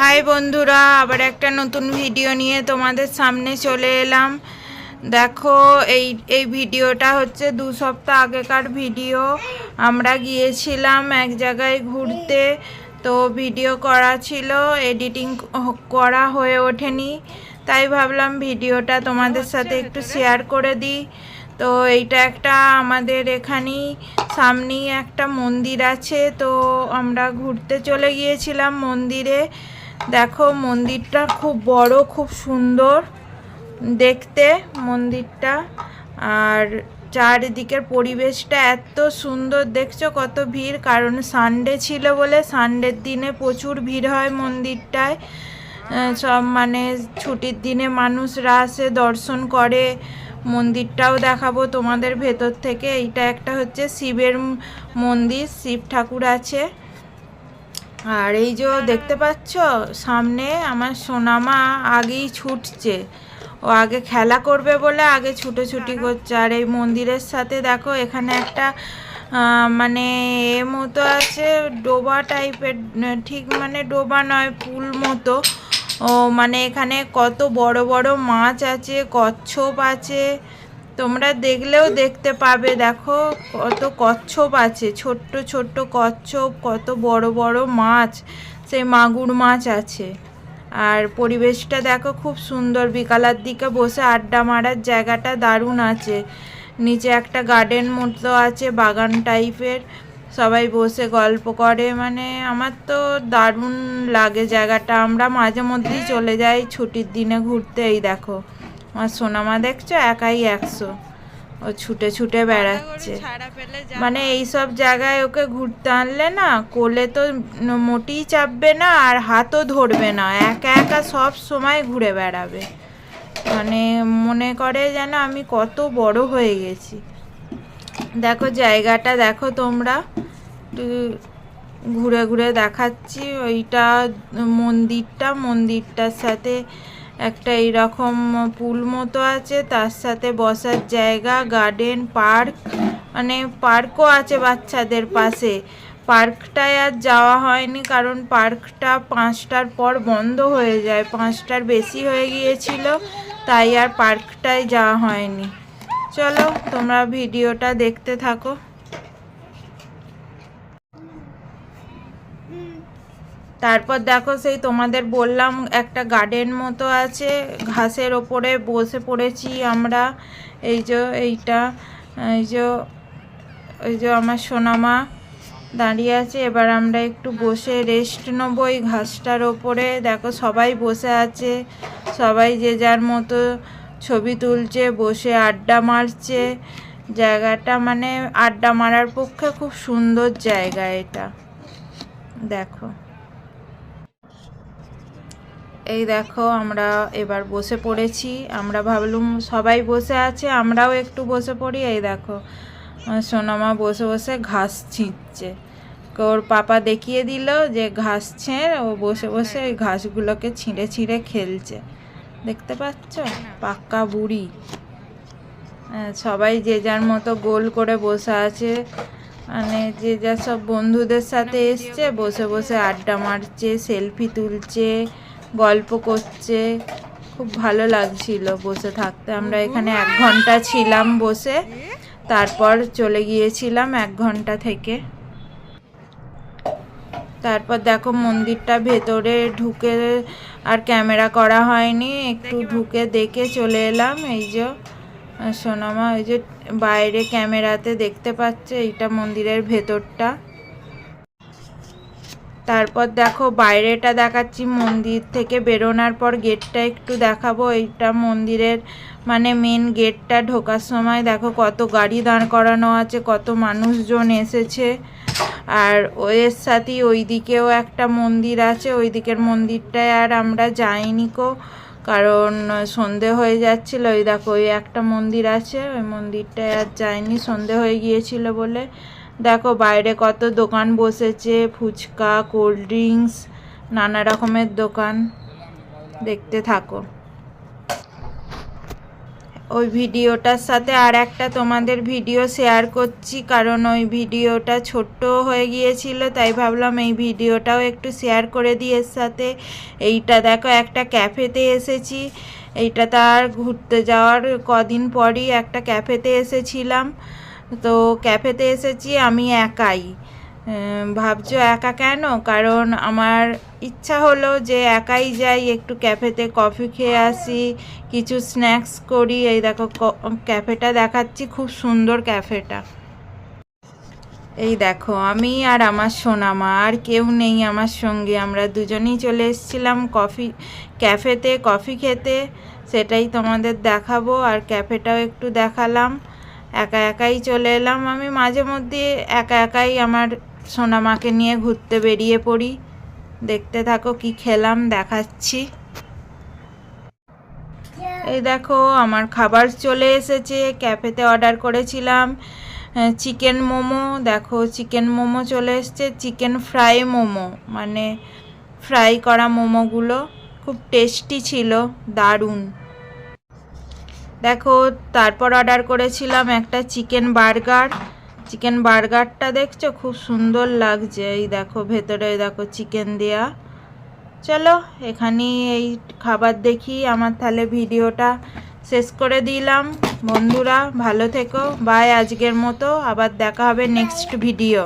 High বন্ধুরা, আবার একটা নতুন ভিডিও নিয়ে তোমাদের সামনে চলে এলাম। দেখো, এই এই ভিডিওটা হচ্ছে দু সপ্তাহ আগেকার ভিডিও আমরা গিয়েছিলাম এক জায়গায় ঘুরতে, তো ভিডিও করা ছিল এডিটিং করা হয়ে ওঠেনি। তাই ভাবলাম ভিডিওটা তোমাদের সাথে একটু শেয়ার করে দিই। তো এইটা একটা আমাদের এখানেই, সামনেই একটা মন্দির আছে, তো আমরা ঘুরতে চলে গিয়েছিলাম মন্দিরে। দেখো, মন্দিরটা খুব বড়, খুব সুন্দর। দেখতে মন্দিরটা। আর চারিদিকের পরিবেশটা এত সুন্দর, দেখছ কত ভিড়? কারণ সানডে ছিল বলে সানডের দিনে প্রচুর ভিড় হয় মন্দিরটায়। সব মানে ছুটির দিনে মানুষরা আসে, দর্শন করে। মন্দিরটাও দেখাবো তোমাদের ভেতর থেকে। এইটা একটা হচ্ছে শিবের মন্দির, শিব ঠাকুর আছে। আর এই যে দেখতে পাচ্ছ সামনে আমার সোনামা আগেই ছুটছে। ও আগে খেলা করবে বলে আগে ছুটোছুটি করছে। আর এই মন্দিরের সাথে দেখো এখানে একটা মানে এ মতো আছে ডোবা টাইপের ঠিক মানে ডোবা নয় পুল মতো। ও মানে এখানে কত বড় বড় মাছ আছে কচ্ছপ আছে তোমরা দেখলেও দেখতে পাবে, দেখো কত কচ্ছপ আছে, ছোট্ট ছোট্ট কচ্ছপ, কত বড় বড় মাছ, সেই মাগুর মাছ আছে। আর পরিবেশটা দেখো খুব সুন্দর, বিকালের দিকে বসে আড্ডা মারার জায়গাটা দারুণ আছে। নিচে একটা গার্ডেন মতো আছে, বাগান টাইপের সবাই বসে গল্প করে মানে আমার তো দারুণ লাগে জায়গাটা। আমরা মাঝে মধ্যেই চলে যাই ছুটির দিনে ঘুরতে, এই দেখো। আমার সোনামা দেখছ? একাই একশো। ও ছুটে ছুটে বেড়াচ্ছে। মানে এই সব জায়গায় ওকে ঘুরতে আনলে না কোলে তো মোটেই চাপবে না আর হাতও ধরবে না। একা একা সব সময় ঘুরে বেড়াবে। মানে মনে করে যেন আমি কত বড় হয়ে গেছি। দেখো জায়গাটা দেখো তোমরা। ঘুরে ঘুরে দেখাচ্ছি। ওইটা মন্দিরটা মন্দিরটার সাথে একটা এইরকম পুল মতো আছে, তার সাথে বসার জায়গা গার্ডেন পার্ক মানে পার্কও আছে বাচ্চাদের পাশে। পার্কটায় আর যাওয়া হয়নি কারণ পার্কটা পাঁচটার পর বন্ধ হয়ে যায়, পাঁচটার বেশি হয়ে গিয়েছিল, তাই আর পার্কটায় যাওয়া হয়নি। চলো, তোমরা ভিডিওটা দেখতে থাকো। তারপর দেখো সেই তোমাদের বললাম একটা গার্ডেন মতো আছে, ঘাসের ওপরে বসে পড়েছি আমরা। এই যে এইটা, এই যে ওই যে আমার সোনামা দাঁড়িয়ে আছে, এবার আমরা একটু বসে রেস্ট নেব এই ঘাসটার ওপরে। দেখো সবাই বসে আছে, সবাই যে যার মতো ছবি তুলছে, বসে আড্ডা মারছে। জায়গাটা মানে আড্ডা মারার পক্ষে খুব সুন্দর জায়গা এটা। দেখো। এই দেখো, আমরা এবার বসে পড়েছি। আমরা ভাবলুম সবাই বসে আছে, আমরাও একটু বসে পড়ি। এই দেখো সোনামা বসে বসে ঘাস ছিঁচছে। ওর পাপা দেখিয়ে দিল যে ঘাস ছেঁড়, ও বসে বসে ওই ঘাসগুলোকে ছিঁড়ে ছিঁড়ে খেলছে। দেখতে পাচ্ছ? পাক্কা বুড়ি। সবাই যে যার মতো গোল করে বসে আছে। মানে যে যা সব বন্ধুদের সাথে এসছে, বসে বসে আড্ডা মারছে, সেলফি তুলছে। গল্প করছে। খুব ভালো লাগছিল বসে থাকতে। আমরা এখানে এক ঘণ্টা ছিলাম বসে। তারপর চলে গিয়েছিলাম এক ঘণ্টা থেকে। তারপর দেখো মন্দিরটা ভেতরে ঢুকে আর ক্যামেরা করা হয়নি। একটু ঢুকে দেখে চলে এলাম। এই যে সোনামা, ওই যে বাইরে ক্যামেরাতে দেখতে পাচ্ছে এইটা মন্দিরের ভেতরটা। তারপর দেখো বাইরেটা দেখাচ্ছি মন্দির থেকে বেরোনোর পর গেটটা একটু দেখাবো। এইটা মন্দিরের মানে মেন গেটটা ঢোকার সময় দেখো কত গাড়ি দাঁড় করানো আছে, কত মানুষজন এসেছে। আর ওর সাথেই ওই দিকেও একটা মন্দির আছে ওই দিকের মন্দিরটায় আর আমরা যাইনি কো, কারণ সন্ধে হয়ে যাচ্ছিল। ওই দেখো ওই একটা মন্দির আছে, ওই মন্দিরটায় আর যাইনি, সন্ধে হয়ে গিয়েছিল বলে। দেখো বাইরে কত দোকান বসেছে, ফুচকা, কোল্ড ড্রিঙ্কস, নানা রকমের দোকান। দেখতে থাকো। ওই ভিডিওটার সাথে আর একটা তোমাদের ভিডিও শেয়ার করছি, কারণ ওই ভিডিওটা ছোট্ট হয়ে গিয়েছিল, তাই ভাবলাম এই ভিডিওটাও একটু শেয়ার করে দিই এর সাথে। এইটা দেখো, একটা ক্যাফেতে এসেছি। এইটা তার ঘুরতে যাওয়ার কদিন পরই একটা ক্যাফেতে এসেছিলাম। তো ক্যাফেতে এসেছি, আমি একাই। ভাবছ একা কেন? কারণ আমার ইচ্ছা হলো যে একাই যাই, একটু ক্যাফেতে কফি খেয়ে আসি, কিছু স্ন্যাক্স করি। এই দেখো ক্যাফেটা দেখাচ্ছি, খুব সুন্দর ক্যাফেটা। এই দেখো, আমি আর আমার সোনামা, আর কেউ নেই আমার সঙ্গে। আমরা দুজনেই চলে এসেছিলাম কফি, ক্যাফেতে কফি খেতে। সেটাই তোমাদের দেখাবো, আর ক্যাফেটাও একটু দেখালাম। একা একাই চলে এলাম। আমি মাঝে মধ্যে একা একাই আমার সোনামাকে নিয়ে ঘুরতে বেরিয়ে পড়ি। দেখতে থাকো কি খেলাম, দেখাচ্ছি। এই দেখো, আমার খাবার চলে এসেছে। ক্যাফেতে অর্ডার করেছিলাম চিকেন মোমো। দেখো, চিকেন মোমো চলে এসেছে, চিকেন ফ্রাই মোমো। মানে ফ্রাই করা মোমোগুলো। খুব টেস্টি ছিল, দারুণ। দেখো, তারপর অর্ডার করেছিলাম একটা চিকেন বার্গার চিকেন বার্গারটা দেখছ? খুব সুন্দর লাগছে। এই দেখো, ভেতরে দেখো চিকেন দেয়া। চলো, এখানেই এই খাবার দেখি। আমার তাহলে ভিডিওটা শেষ করে দিলাম। বন্ধুরা, ভালো থেকো। বাই আজকের মতো। আবার দেখা হবে নেক্সট ভিডিও